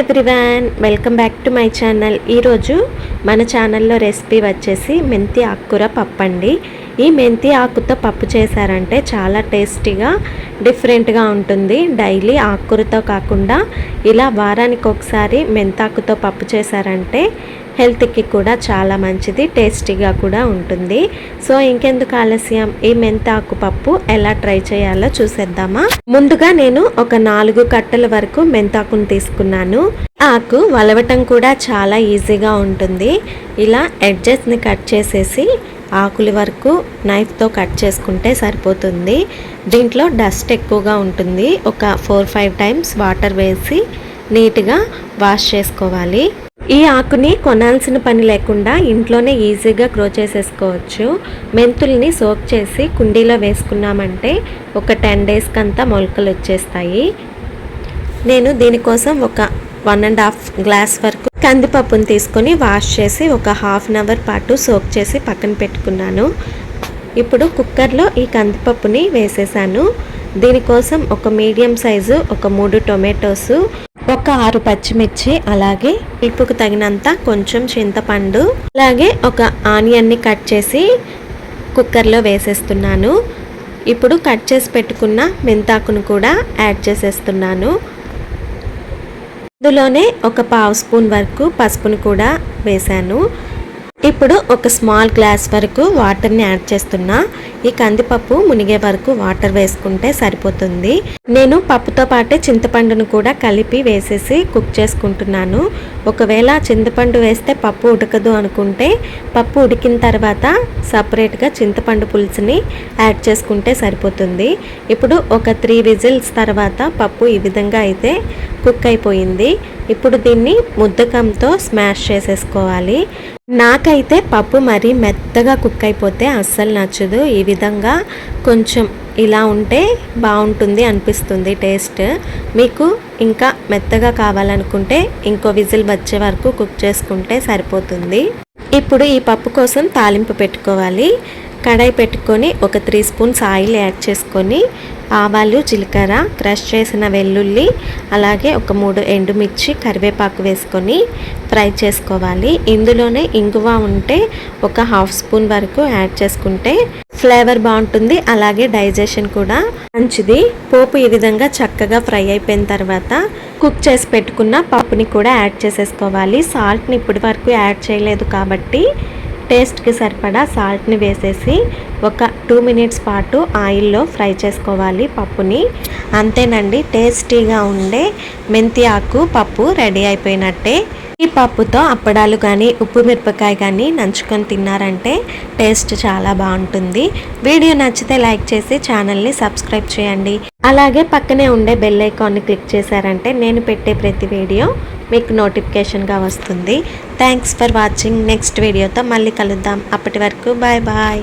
Everyone welcome back to my channel. ఈరోజు మన ఛానల్లో రెసిపీ వచ్చేసి మెంతి ఆకుకూర పప్పు అండి ఈ మెంతి ఆకుతో పప్పు చేశారంటే చాలా టేస్టీగా డిఫరెంట్గా ఉంటుంది. డైలీ ఆకుకూరతో కాకుండా ఇలా వారానికి ఒకసారి మెంతాకుతో పప్పు చేశారంటే హెల్త్కి కూడా చాలా మంచిది టేస్టీగా కూడా ఉంటుంది. సో ఇంకెందుకు ఆలస్యం? ఈ మెంతాకు పప్పు ఎలా ట్రై చేయాలో చూసేద్దామా? ముందుగా నేను ఒక నాలుగు కట్టల వరకు మెంతాకును తీసుకున్నాను. ఆకు వలవటం కూడా చాలా ఈజీగా ఉంటుంది. ఇలా ఎడ్జెస్ని కట్ చేసేసి ఆకుల వరకు నైఫ్తో కట్ చేసుకుంటే సరిపోతుంది. దీంట్లో డస్ట్ ఎక్కువగా ఉంటుంది. ఒక ఫోర్ ఫైవ్ టైమ్స్ వాటర్ వేసి నీట్గా వాష్ చేసుకోవాలి. ఈ ఆకుని కొనాల్సిన పని లేకుండా ఇంట్లోనే ఈజీగా గ్రో చేసేసుకోవచ్చు. మెంతుల్ని సోక్ చేసి కుండీలో వేసుకున్నామంటే ఒక టెన్ డేస్కి అంతా మొలకలు వచ్చేస్తాయి. నేను దీనికోసం ఒక వన్ అండ్ హాఫ్ గ్లాస్ వరకు కందిపప్పును తీసుకొని వాష్ చేసి ఒక హాఫ్ అన్ అవర్ పాటు సోక్ చేసి పక్కన పెట్టుకున్నాను. ఇప్పుడు కుక్కర్లో ఈ కందిపప్పుని వేసేసాను. దీనికోసం ఒక మీడియం సైజు ఒక మూడు టొమాటోస్ ఒక ఆరు పచ్చిమిర్చి అలాగే ఇప్పుకు తగినంత కొంచెం చింతపండు అలాగే ఒక ఆనియన్ని కట్ చేసి కుక్కర్లో వేసేస్తున్నాను. ఇప్పుడు కట్ చేసి పెట్టుకున్న మెంతాకును కూడా యాడ్ చేసేస్తున్నాను. అందులోనే ఒక పావు స్పూన్ వరకు పసుపును కూడా వేశాను. ఇప్పుడు ఒక స్మాల్ గ్లాస్ వరకు వాటర్ని యాడ్ చేస్తున్నా. ఈ కందిపప్పు మునిగే వరకు వాటర్ వేసుకుంటే సరిపోతుంది. నేను పప్పుతో పాటే చింతపండును కూడా కలిపి వేసేసి కుక్ చేసుకుంటున్నాను. ఒకవేళ చింతపండు వేస్తే పప్పు ఉడకదు అనుకుంటే పప్పు ఉడికిన తర్వాత సపరేట్గా చింతపండు పులుసుని యాడ్ చేసుకుంటే సరిపోతుంది. ఇప్పుడు ఒక త్రీ విజిల్స్ తర్వాత పప్పు ఈ విధంగా అయితే కుక్ అయిపోయింది. ఇప్పుడు దీన్ని ముద్దకంతో స్మాష్ చేసేసుకోవాలి. నాకైతే పప్పు మరీ మెత్తగా కుక్ అయిపోతే అస్సలు నచ్చదు. ఈ విధంగా కొంచెం ఇలా ఉంటే బాగుంటుంది అనిపిస్తుంది టేస్ట్. మీకు ఇంకా మెత్తగా కావాలనుకుంటే ఇంకో విజిల్ వచ్చే వరకు కుక్ చేసుకుంటే సరిపోతుంది. ఇప్పుడు ఈ పప్పు కోసం తాలింపు పెట్టుకోవాలి. కడాయి పెట్టుకొని ఒక త్రీ స్పూన్స్ ఆయిల్ యాడ్ చేసుకొని ఆవాలు జీలకర్ర క్రష్ చేసిన వెల్లుల్లి అలాగే ఒక మూడు ఎండుమిర్చి కరివేపాకు వేసుకొని ఫ్రై చేసుకోవాలి. ఇందులోనే ఇంగువ ఉంటే ఒక హాఫ్ స్పూన్ వరకు యాడ్ చేసుకుంటే ఫ్లేవర్ బాగుంటుంది. అలాగే డైజెషన్ కూడా మంచిది. పోపు ఈ విధంగా చక్కగా ఫ్రై అయిపోయిన తర్వాత కుక్ చేసి పెట్టుకున్న పప్పుని కూడా యాడ్ చేసేసుకోవాలి. సాల్ట్ని ఇప్పటి వరకు యాడ్ చేయలేదు కాబట్టి టేస్ట్కి సరిపడా సాల్ట్ని వేసేసి ఒక టూ మినిట్స్ పాటు ఆయిల్లో ఫ్రై చేసుకోవాలి పప్పుని. అంతేనండి టేస్టీగా ఉండే మెంతి ఆకు పప్పు రెడీ అయిపోయినట్టే. ఈ పప్పుతో అప్పడాలు కానీ ఉప్పు మిరపకాయ కానీ నంచుకొని తిన్నారంటే టేస్ట్ చాలా బాగుంటుంది. వీడియో నచ్చితే లైక్ చేసి ఛానల్ని సబ్స్క్రైబ్ చేయండి. అలాగే పక్కనే ఉండే బెల్ ఐకాన్ని క్లిక్ చేశారంటే నేను పెట్టే ప్రతి వీడియో మీకు నోటిఫికేషన్గా వస్తుంది. థ్యాంక్స్ ఫర్ వాచింగ్ నెక్స్ట్ వీడియోతో మళ్ళీ కలుద్దాం. అప్పటి వరకు బాయ్ బాయ్